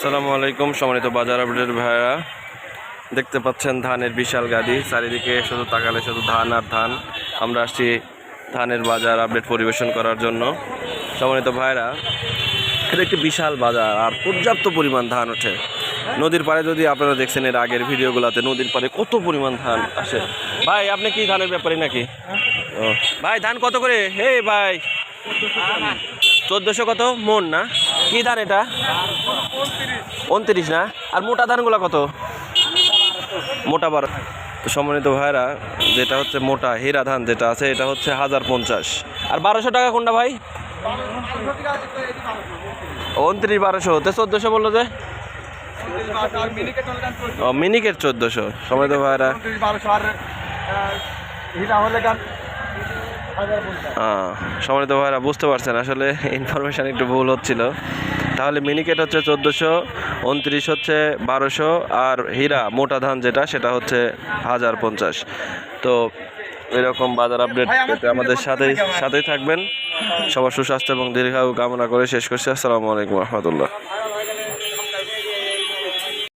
আসসালামু আলাইকুম, সম্মানিত বাজার আপডেট ভাইরা দেখতে পাচ্ছেন ধানের বিশাল গাড়ি, চারিদিকে শুধু তাকালে শুধু ধান আর ধান। আমরা আসছি ধানের বাজার আপডেট পরিবেশন করার জন্য। সম্মানিত ভাইরা এটা একটি বিশাল বাজার আর পর্যাপ্ত পরিমাণ ধান ওঠে। নদীর পাড়ে যদি আপনারা দেখছেন এর আগের ভিডিওগুলোতে, নদীর পাড়ে কত পরিমাণ ধান আসে। ভাই, আপনি কি ধানের ব্যাপারে নাকি? ও, ভাই, ধান কত করে? হে ভাই, চোদ্দোশো কত? মন না? কি ধান এটা? উনত্রিশ না? আর মোটা ধানগুলো কত? মোটা বার। সম্মানিত ভাইরা যেটা হচ্ছে মোটা হীরা ধান যেটা আছে এটা হচ্ছে হাজার পঞ্চাশ। আর বারোশো টাকা কোনটা ভাই? উনত্রিশ বারোশো। তো চোদ্দোশো বলল যে? মিনিকেট চোদ্দোশো। সম্মানিত ভাইরা আহ, সম্মানিত ভাইরা বুঝতে পারছেন আসলে ইনফরমেশান একটু ভুল হচ্ছিল। তাহলে মিনিকেট হচ্ছে চোদ্দোশো উনত্রিশ হচ্ছে বারোশো আর হীরা মোটা ধান যেটা সেটা হচ্ছে হাজার পঞ্চাশ। তো এরকম বাজার আপডেট পেতে আমাদের সাথেই সাথেই থাকবেন। সবার সুস্বাস্থ্য এবং দীর্ঘায়ু কামনা করে শেষ করছি। আসসালামু আলাইকুম রহমতুল্লাহ।